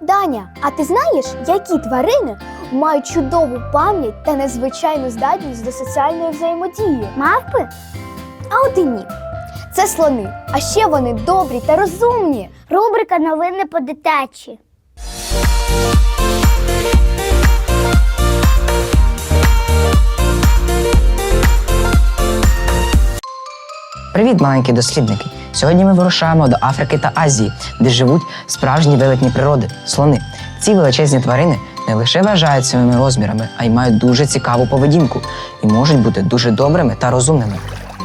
Даня, а ти знаєш, які тварини мають чудову пам'ять та незвичайну здатність до соціальної взаємодії? Мавпи? А от і ні. Це слони, а ще вони добрі та розумні. Рубрика новини по дитячі. Привіт, маленькі дослідники! Сьогодні ми вирушаємо до Африки та Азії, де живуть справжні велетні природи слони. Ці величезні тварини не лише вважають своїми розмірами, а й мають дуже цікаву поведінку і можуть бути дуже добрими та розумними.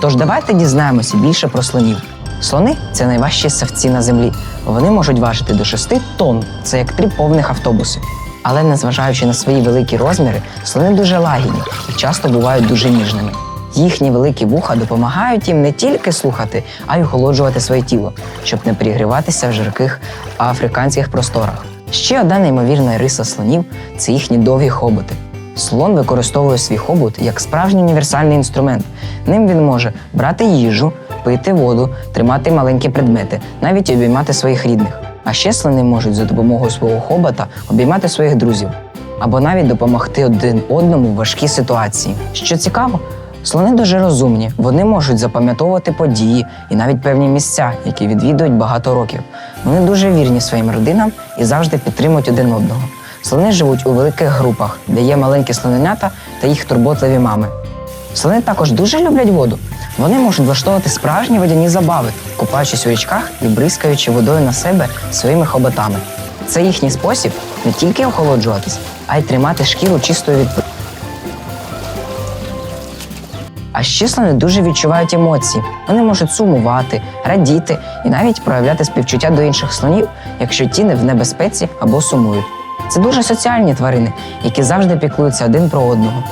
Тож давайте дізнаємося більше про слонів. Слони це найважчі савці на землі. Вони можуть важити до 6 тонн, це як три повних автобуси. Але незважаючи на свої великі розміри, слони дуже лагідні і часто бувають дуже ніжними. Їхні великі вуха допомагають їм не тільки слухати, а й охолоджувати своє тіло, щоб не перегріватися в жарких африканських просторах. Ще одна неймовірна риса слонів це їхні довгі хоботи. Слон використовує свій хобот як справжній універсальний інструмент. Ним він може брати їжу, пити воду, тримати маленькі предмети, навіть обіймати своїх рідних. А ще слони можуть за допомогою свого хобота обіймати своїх друзів або навіть допомогти один одному в важкій ситуації. Що цікаво, слони дуже розумні, вони можуть запам'ятовувати події і навіть певні місця, які відвідують багато років. Вони дуже вірні своїм родинам і завжди підтримують один одного. Слони живуть у великих групах, де є маленькі слоненята та їх турботливі мами. Слони також дуже люблять воду. Вони можуть влаштовувати справжні водяні забави, купаючись у річках і бризкаючи водою на себе своїми хоботами. Це їхній спосіб не тільки охолоджуватись, а й тримати шкіру чистою від А ще слони дуже відчувають емоції. Вони можуть сумувати, радіти і навіть проявляти співчуття до інших слонів, якщо ті не в небезпеці або сумують. Це дуже соціальні тварини, які завжди піклуються один про одного.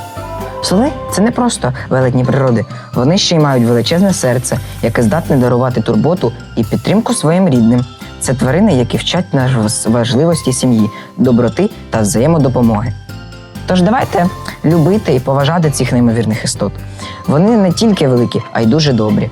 Слони це не просто велетні природи, вони ще й мають величезне серце, яке здатне дарувати турботу і підтримку своїм рідним. Це тварини, які вчать нас важливості сім'ї, доброти та взаємодопомоги. Тож давайте любити і поважати цих неймовірних істот. Вони не тільки великі, а й дуже добрі.